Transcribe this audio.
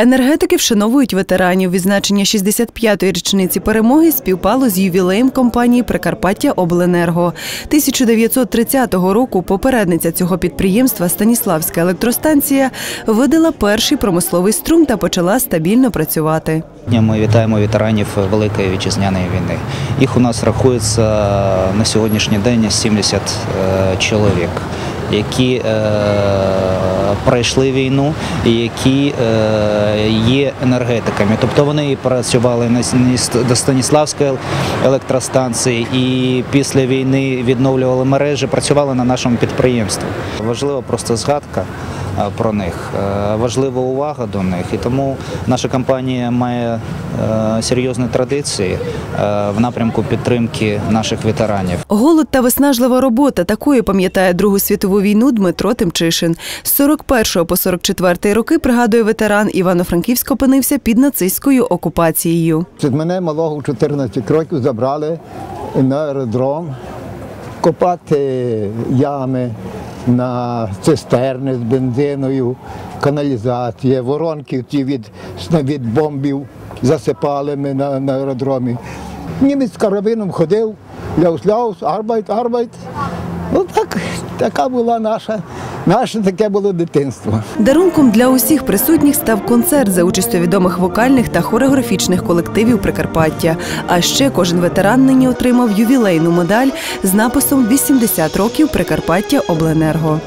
Енергетики вшановують ветеранів. Відзначення 65-ї річниці перемоги співпало з ювілеєм компанії Прикарпаття Обленерго. 1930 року попередниця цього підприємства Станіславська електростанція видала перший промисловий струм та почала стабільно працювати. Ми вітаємо ветеранів Великої вітчизняної війни. Їх у нас рахується на сьогоднішній день 70 е, чоловік, які е, пройшли війну які е, є енергетиками. Тобто вони працювали на Станіс- до Станіславської електростанції і після війни відновлювали мережі, працювали на нашому підприємстві. Важлива просто згадка про них, е, важлива увага до них. І тому наша компанія має е, серйозні традиції е, в напрямку підтримки наших ветеранів. Голод та виснажлива робота такою пам'ятає Другу світову війну Дмитро Тимчишин. З 41 по 44 роки пригадує ветеран Івано-Франківськ опинився під нацистською окупацією. Від мене малого в 14 років забрали на аеродром копати ями на цистерни з бензиною, каналізація, воронки ті від, від бомбів засипали ми на, на аеродромі. Німець з карабином ходив, ляус-ляус, арбайт, арбайт. Ну так, така була наша, наше таке було дитинство. Дарунком для усіх присутніх став концерт за участю відомих вокальних та хореографічних колективів Прикарпаття. А ще кожен ветеран нині отримав ювілейну медаль з написом «80 років Прикарпаття Обленерго.